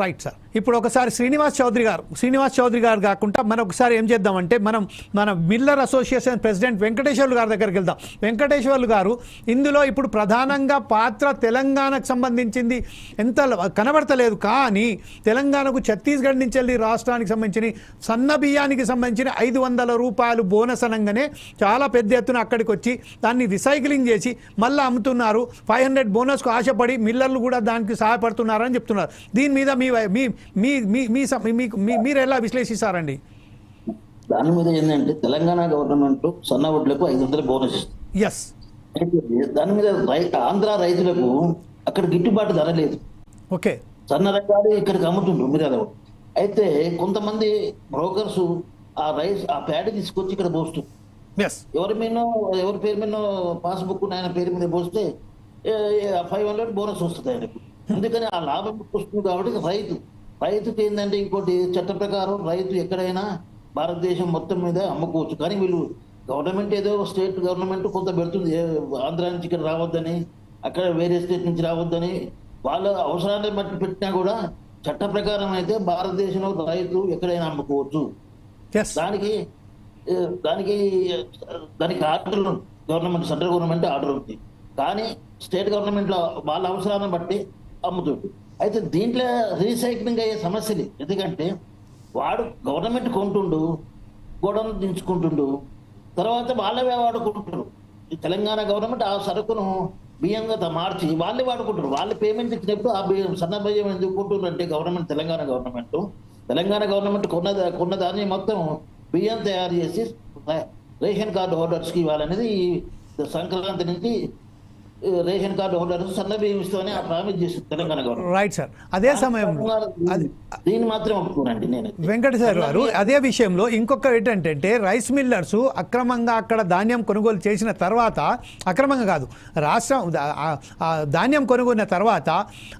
Right sir ఇప్పుడు ఒకసారి శ్రీనివాస్ చౌదరి గారు శ్రీనివాస్ చౌదరి గారు కాకుండా మనం ఒకసారి ఏం చేద్దామంటే మనం మన మిల్లర్ అసోసియేషన్ ప్రెసిడెంట్ వెంకటేశ్వర్లు గారి దగ్గరికి వెళ్దాం. వెంకటేశ్వర్లు గారు ఇందులో ఇప్పుడు ప్రధానంగా పాత్ర తెలంగాణకు సంబంధించింది ఎంత కనబడతలేదు కానీ తెలంగాణకు ఛత్తీస్గఢ్ నుంచి వెళ్ళి రాష్ట్రానికి సంబంధించిన సన్న బియ్యానికి సంబంధించిన ఐదు వందల రూపాయలు బోనస్ అనగానే చాలా పెద్ద ఎత్తున అక్కడికి వచ్చి దాన్ని రీసైక్లింగ్ చేసి మళ్ళీ అమ్ముతున్నారు. ఫైవ్ హండ్రెడ్ బోనస్కు ఆశపడి మిల్లర్లు కూడా దానికి సహాయపడుతున్నారని చెప్తున్నారు. దీని మీద మీ మీ మీ మీరు ఎలా విశ్లేషిస్తారండి? దాని మీద ఏంటంటే తెలంగాణ గవర్నమెంట్ సన్న వడ్లకు ఐదు వందల బోనస్ ఇస్తుంది. ఎస్ దాని మీద ఆంధ్ర రైతులకు అక్కడ గిట్టుబాటు ధర లేదు. ఓకే. సన్న రకాలు ఇక్కడికి అమ్ముతుండ్రు మీరు అయితే కొంతమంది బ్రోకర్స్ ఆ రైస్ ఆ ప్యాడ్ తీసుకొచ్చి ఇక్కడ పోస్తుంది ఎస్ ఎవరి మీద ఎవరి పేరు మీద పాస్బుక్ ఆయన పేరు మీద పోస్తే ఫైవ్ హండ్రెడ్ బోనస్ వస్తుంది ఆయనకు. అందుకని ఆ లాభం వస్తుంది కాబట్టి రైతు రైతుకి ఏంటంటే ఇంకోటి చట్ట ప్రకారం రైతు ఎక్కడైనా భారతదేశం మొత్తం మీద అమ్ముకోవచ్చు. కానీ వీళ్ళు గవర్నమెంట్ ఏదో స్టేట్ గవర్నమెంట్ కొంత పెడుతుంది. ఆంధ్ర నుంచి ఇక్కడ రావద్దని అక్కడ వేరే స్టేట్ నుంచి రావద్దని వాళ్ళ అవసరాన్ని బట్టి పెట్టినా కూడా చట్ట ప్రకారం అయితే భారతదేశంలో రైతు ఎక్కడైనా అమ్ముకోవచ్చు. దానికి దానికి దానికి order government central government order ఉంది. కానీ స్టేట్ గవర్నమెంట్లో వాళ్ళ అవసరాన్ని బట్టి అమ్ముతుంది. అయితే దీంట్లో రీసైక్లింగ్ అయ్యే సమస్య లేదు. ఎందుకంటే వాడు గవర్నమెంట్ కొంటుండు గోడను దించుకుంటుండు తర్వాత వాళ్ళవే వాడుకుంటారు. ఈ తెలంగాణ గవర్నమెంట్ ఆ సరుకును బియ్యంగా మార్చి వాళ్ళే వాడుకుంటారు. వాళ్ళు పేమెంట్ ఇచ్చినప్పుడు ఆ బియ్యం సన్న బియ్యం ఎందుకు అంటే government Telangana government Telangana government కొన్న కొన్న దాన్ని మొత్తం బియ్యం తయారు చేసి రేషన్ కార్డు హోల్డర్స్కి ఇవ్వాలనేది ఈ సంక్రాంతి నుంచి రేషన్ కార్డు హోల్డర్స్ సన్న ఆ ప్రామిస్ చేసింది తెలంగాణ గవర్నమెంట్. Right sir. అదే సమయంలో దీన్ని మాత్రం ఒప్పుకోనండి నేను. వెంకటేశ్వర గారు అదే విషయంలో ఇంకొక ఏంటంటే రైస్ మిల్లర్స్ అక్రమంగా అక్కడ ధాన్యం కొనుగోలు చేసిన తర్వాత అక్రమంగా కాదు రాష్ట్రం ధాన్యం కొనుగోలిన తర్వాత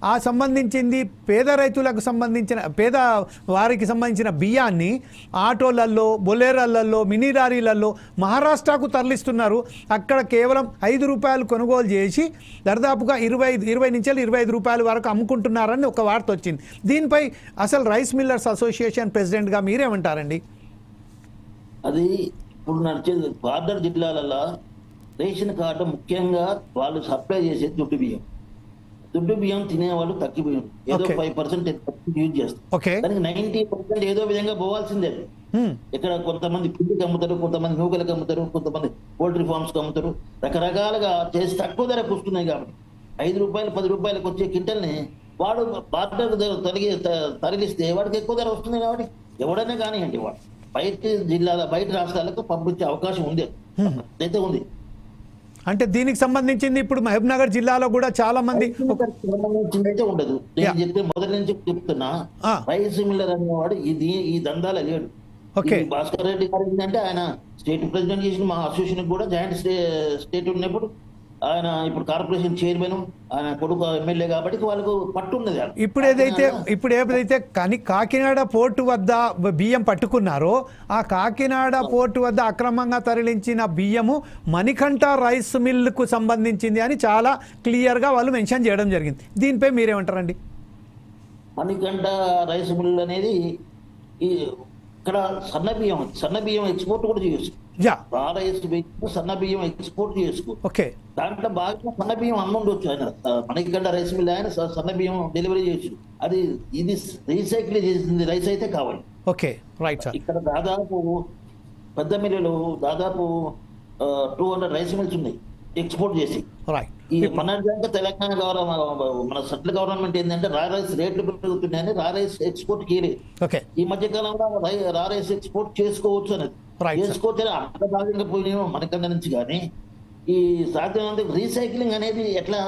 ఆ సంబంధించింది పేద రైతులకు సంబంధించిన పేద వారికి సంబంధించిన బియ్యాన్ని ఆటోలలో బొలేరాలలో మినీ లారీలలో మహారాష్ట్రకు తరలిస్తున్నారు. అక్కడ కేవలం ఐదు రూపాయలు కొనుగోలు చేసి దరిదాపుగా ఇరవై ఇరవై నుంచి ఇరవై ఐదు రూపాయల వరకు అమ్ముకుంటున్నారని ఒక వార్త వచ్చింది. దీనిపై అసలు రైస్ మిల్లర్స్ అసోసియేషన్ ప్రెసిడెంట్గా మీరేమంటారండి? అది ఇప్పుడు నడిచేది బార్డర్ జిల్లాలలో రేషన్ కార్డు ముఖ్యంగా వాళ్ళు సప్లై చేసేది దుడ్డు బియ్యం. దుడ్డు బియ్యం తినేవాళ్ళు బియ్యం ఏదో. ఫైవ్ పర్సెంట్ యూజ్ చేస్తారు. దానికి నైన్టీ పర్సెంట్ ఏదో విధంగా పోవాల్సిందే. ఇక్కడ కొంతమంది పిండికి అమ్ముతారు కొంతమంది నూకలకు అమ్ముతారు కొంతమంది పోల్ట్రీ ఫార్మ్స్కి అమ్ముతారు. రకరకాలుగా చేసి తక్కువ ధరకు వస్తున్నాయి కాబట్టి ఐదు రూపాయలు పది రూపాయలకు వచ్చే కింటల్ని వాడు బార్డర్ తొలగి త- తరలిస్తే వాడికి ఎక్కువ ధర వస్తుంది కాబట్టి ఎవడైనా కానివ్వండి వాడు. బయట జిల్లాల బయట రాష్ట్రాలకు పంపించే అవకాశం ఉంది. అయితే ఉంది. అంటే దీనికి సంబంధించింది ఇప్పుడు మహబూబ్నగర్ జిల్లాలో కూడా చాలా మంది సంబంధించిందైతే ఉండదు. నేను. చెప్తే మొదటి నుంచి చెప్తున్నా ఆ. రైస్ మిల్లర్ అనేవాడు ఇది ఈ దందాల లేడు భాస్కర్ రెడ్డి గారు ఏంటంటే ఆయన స్టేట్ ప్రెసిడెంట్ చేసిన మా అసోసియేషన్ కూడా జాయింట్ స్టేట్ ఉన్నప్పుడు ఆయన ఇప్పుడు కార్పొరేషన్ చైర్మన్ ఆయన కొడుకు ఎమ్మెల్యే కాబట్టి వాళ్ళకు పట్టు ఉన్నది ఇప్పుడు ఏదైతే ఇప్పుడు ఏదైతే కానీ కాకినాడ పోర్టు వద్ద బియ్యం పట్టుకున్నారో ఆ కాకినాడ పోర్టు వద్ద అక్రమంగా తరలించిన బియ్యము మణికంఠ రైస్ మిల్లుకు సంబంధించింది అని చాలా క్లియర్గా వాళ్ళు మెన్షన్ చేయడం జరిగింది. దీనిపై మీరేమంటారండి? మణికంఠ రైస్ మిల్ అనేది ఈ ఇక్కడ సన్న బియ్యం సన్న బియ్యం ఎక్స్పోర్ట్ కూడా చేయొచ్చు. సన్న బియ్యం ఎక్స్పోర్ట్ చేసుకో. ఓకే. దాంట్లో బాగా సన్న బియ్యం అమ్ముండొచ్చు ఆయన. మనకిగడ్డ రైస్ మిల్ ఆయన సన్న బియ్యం డెలివరీ చేయొచ్చు. అది ఇది రీసైకిల్ చేసింది రైస్ అయితే కావాలి. ఓకే. Right sir. ఇక్కడ దాదాపు పెద్ద మిల్లులు దాదాపు టూ హండ్రెడ్ రైస్ మిల్స్ ఉన్నాయి. ఎక్స్పోర్ట్ చేసి. ఈ మన తెలంగాణ గవర్నమెంట్ మన సెంట్రల్ గవర్నమెంట్ ఏంటంటే రా రైస్ రేట్లు పెరుగుతున్నాయని రా రైస్ ఎక్స్పోర్ట్ ఓకే ఈ మధ్య కాలంలో రై- రైస్ ఎక్స్పోర్ట్ చేసుకోవచ్చు అనేది. చేసుకోవచ్చు అంత భాగంగా పోయినామో మనకన్నా నుంచి కానీ ఈ సాధ్యమైనంత రీసైక్లింగ్ అనేది ఎట్లా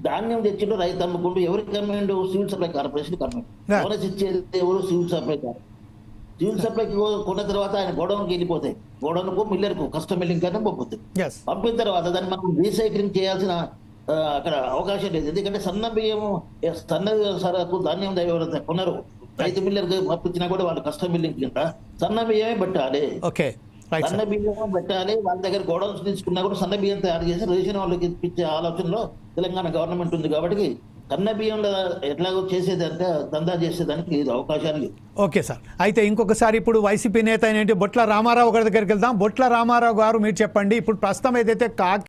ధాన్యం తెచ్చిండు రైతు అమ్ముకుంటూ ఎవరికి అమ్మిండు civil supply corporation Yeah. Bonus ఇచ్చేది ఎవరు సివిల్ సప్లై సివిల్ సప్లైకి కొన్న తర్వాత ఆయన గోడౌన్కి వెళ్ళిపోతాయి గోడౌన్కు మిల్లర్కు కస్టమ్ మిల్లింగ్ కన్నా పోతుంది. ఎస్ పంపిన తర్వాత దాన్ని మనం రీసైక్లింగ్ చేయాల్సిన అక్కడ అవకాశం లేదు. ఎందుకంటే సన్న బియ్యం ఏ సన్న సరకు ధాన్యం ఎవరైతే కొన్నారు రైతు మిల్లర్ పంపించినా కూడా వాళ్ళు కష్టం మిల్లింగ్ కింద సన్న బియ్యమే పెట్టాలి. ఓకే సన్న బియ్యం పెట్టాలి. వాళ్ళ దగ్గర గోడౌన్స్ తీసుకున్నా కూడా సన్న బియ్యం తయారు చేసి రేషన్ వాళ్ళకి ఇప్పించే ఆలోచనలో తెలంగాణ గవర్నమెంట్ ఉంది కాబట్టి కన్న ఎట్లాగో చేసేదంటే దందా చేసేదానికి ఇది అవకాశాలు లేవు. Okay sir. అయితే ఇంకొకసారి ఇప్పుడు వైసీపీ నేత అయినటువంటి బొట్ల రామారావు గారి దగ్గరికి వెళ్దాం. బొట్ల రామారావు గారు మీరు చెప్పండి. ఇప్పుడు ప్రస్తుతం ఏదైతే కాకి